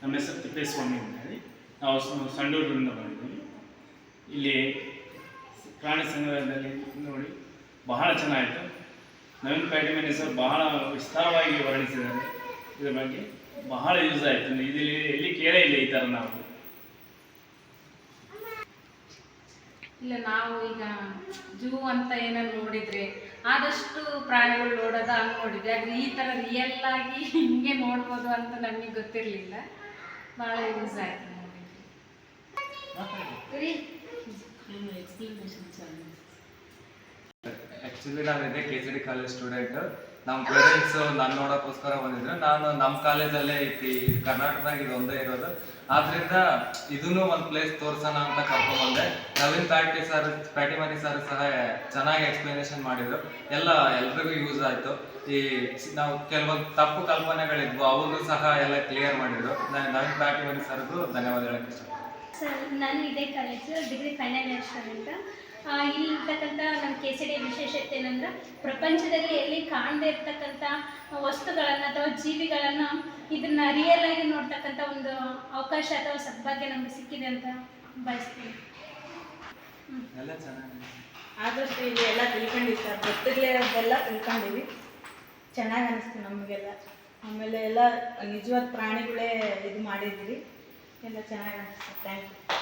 ನಮ್ಮ ಹೆಸರು ತಿಪ್ಪೇಸ್ವಾಮಿ ಅಂತ ಹೇಳಿ ನಾವು ಸಂಡೂರಿಂದ ಬಂದಿದ್ದೀವಿ. ಇಲ್ಲಿ ಪ್ರಾಣಿ ಸಂಗ್ರಹದಲ್ಲಿ ನೋಡಿ, ಬಹಳ ಚೆನ್ನಾಯಿತು ನವೀನ್ ಪ್ಯಾಟಿಮನಿ ಸರ್ ಬಹಳ ವಿಸ್ತಾರವಾಗಿ ವರ್ಣಿಸಿದ್ದಾರೆ. ಇದ್ರ ಬಗ್ಗೆ ಬಹಳ ಯೂಸ್ ಆಯಿತು. ಇಲ್ಲಿ ಎಲ್ಲಿ ಕೇಳೇ ಇಲ್ಲ ಈ ಥರ ನಾವು. ಇಲ್ಲ, ನಾವು ಈಗ ಜೂ ಅಂತ ಏನಾದ್ರು ನೋಡಿದ್ರೆ ಆದಷ್ಟು ಪ್ರಾಣಿಗಳು ನೋಡೋದು ಹಂಗೆ ನೋಡಿದ್ವಿ ಆದರೆ ಈ ಥರ ರಿಯಲ್ ಆಗಿ ಹಿಂಗೆ ನೋಡ್ಬೋದು ಅಂತ ನಮಗೆ ಗೊತ್ತಿರಲಿಲ್ಲ. ಭಾಳ ಯೂಸ್ ಆಯಿತು ನೋಡಿ ಆಕ್ಚುಲಿ ನಾನು ಇದೇ ಕೆ ನಮ್ಮ ಪೇರೆಂಟ್ಸ್ ನಾನು ನೋಡೋಕ್ಕೋಸ್ಕರ ಬಂದಿದ್ರು. ನಾನು ನಮ್ಮ ಕಾಲೇಜಲ್ಲೇ ಐತಿ ಕರ್ನಾಟಕದಾಗ ಇದು ಒಂದೇ ಇರೋದು. ಆದ್ರಿಂದ ಇದನ್ನು ಒಂದು ಪ್ಲೇಸ್ ತೋರಿಸೋಣ ಅಂತ ಕರ್ಕೊಂಡ್ಬಂದೆ Naveen patty sir Pattimani sir ಸಹ ಚೆನ್ನಾಗಿ ಎಕ್ಸ್ಪ್ಲನೇಷನ್ ಮಾಡಿದ್ರು. ಎಲ್ಲ ಎಲ್ರಿಗೂ ಯೂಸ್ ಆಯ್ತು. ಈ ನಾವು ಕೆಲವೊಂದು ತಪ್ಪು ಕಲ್ಪನೆಗಳಿದ್ವು. ಅವನು ಸಹ ಎಲ್ಲ ಕ್ಲಿಯರ್ ಮಾಡಿದ್ರು. ನಾನು ನವೀನ್ ಪ್ಯಾಟಿಮನಿ ಸರ್ಗೂ ಧನ್ಯವಾದ ಹೇಳಕ್ಕೆ ಇಷ್ಟ ಸರ್ ನಾನು ಇದೇ college degree final year student ಇಲ್ಲಿ ಇರ್ತಕ್ಕಂಥ ನಮ್ಮ ಕೆ ಸಿ ಡಿ ವಿಶೇಷತೆ ಏನಂದ್ರೆ ಪ್ರಪಂಚದಲ್ಲಿ ಎಲ್ಲಿ ಕಾಣದೇ ಇರ್ತಕ್ಕಂಥ ವಸ್ತುಗಳನ್ನು ಅಥವಾ ಜೀವಿಗಳನ್ನು ಇದನ್ನು ರಿಯಲ್ ಆಗಿ ನೋಡ್ತಕ್ಕಂಥ ಒಂದು ಅವಕಾಶ ಅಥವಾ ಸದ್ಭಾಗ್ಯ ನಮಗೆ ಸಿಕ್ಕಿದೆ ಅಂತ ಬಯಸ್ತೀನಿ ಎಲ್ಲ ಚೆನ್ನಾಗಿದೆ. ಆದಷ್ಟು ಇಲ್ಲಿ ಎಲ್ಲ ತಿಳ್ಕೊಂಡಿವಿ ಸರ್ ಗೊತ್ತಿರಲಿರೋದೆಲ್ಲ ತಿಳ್ಕೊಂಡಿವಿ. ಚೆನ್ನಾಗಿ ಅನ್ನಿಸ್ತು ನಮಗೆಲ್ಲ. ಆಮೇಲೆ ಎಲ್ಲ ನಿಜವಾದ ಪ್ರಾಣಿಗಳೇ ಇದು ಮಾಡಿದ್ವಿ ಎಲ್ಲ ಚೆನ್ನಾಗಿ ಅನಿಸ್ತು ಥ್ಯಾಂಕ್ ಯು